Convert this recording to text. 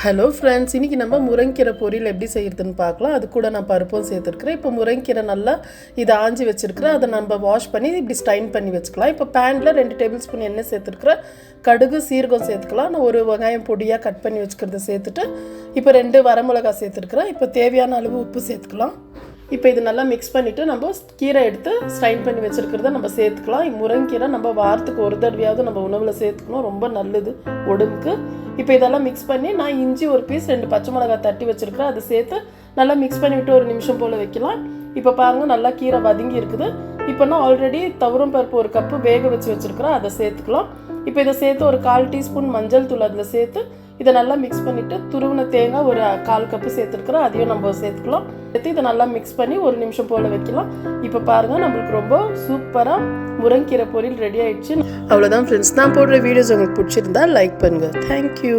Hello friends இன்றைக்கி நம்ம முருங்கீரை பொரியல் எப்படி செய்கிறதுன்னு பார்க்கலாம். அது கூட நான் பருப்பும் சேர்த்துருக்குறேன். இப்போ முருங்கீரை நல்லா இதை ஆஞ்சி வச்சுருக்கிறேன். அதை நம்ம வாஷ் பண்ணி இப்படி ஸ்டைன் பண்ணி வச்சுக்கலாம். இப்போ பேனில் ரெண்டு டேபிள் ஸ்பூன் எண்ணெய் சேர்த்துருக்குறேன் கடுகு சீரகம் சேர்த்துக்கலாம். நான் ஒரு வெங்காயம் பொடியாக கட் பண்ணி வச்சுக்கிறத சேர்த்துட்டு இப்போ ரெண்டு வரமிளகா சேர்த்துருக்குறேன். இப்போ தேவையான அளவு உப்பு சேர்த்துக்கலாம். இப்போ இது நல்லா மிக்ஸ் பண்ணிவிட்டு நம்ம கீரை எடுத்து ஸ்ட்ரைன் பண்ணி வச்சுருக்கிறத நம்ம சேர்த்துக்கலாம். முருங்கீரை நம்ம வாரத்துக்கு ஒரு தடவையாவது நம்ம உணவில் சேர்த்துக்கணும். ரொம்ப நல்லது உடம்புக்கு இப்போ இதெல்லாம் மிக்ஸ் பண்ணி நான் இஞ்சி ஒரு பீஸ் ரெண்டு பச்சை மிளகாய் தட்டி வச்சுருக்கிறேன். அதை சேர்த்து நல்லா மிக்ஸ் பண்ணிவிட்டு ஒரு நிமிஷம் போல் வைக்கலாம். இப்போ பாருங்கள் நல்லா கீரை வதங்கி இருக்குது. இப்போ நான் ஆல்ரெடி தவரம் பருப்பு ஒரு கப்பு வேக வச்சு வச்சுருக்கிறேன். அதை சேர்த்துக்கலாம். இப்போ இதை சேர்த்து ஒரு கால் டீஸ்பூன் மஞ்சள் தூள் அதில் சேர்த்து இதை நல்லா மிக்ஸ் பண்ணிவிட்டு துருவின தேங்காய் ஒரு கால் கப்பு சேர்த்துருக்குறோம். அதையும் நம்ம சேர்த்துக்கலாம். சேர்த்து இதை நல்லா மிக்ஸ் பண்ணி ஒரு நிமிஷம் போல் வைக்கலாம். இப்போ பாருங்கள் நம்மளுக்கு ரொம்ப சூப்பராக முருங்கீரை பொரியல் ரெடி ஆயிடுச்சு. அவ்வளோதான் ஃப்ரெண்ட்ஸ் நான் போடுற வீடியோஸ் உங்களுக்கு பிடிச்சிருந்தா லைக் பண்ணுங்கள் தேங்க்யூ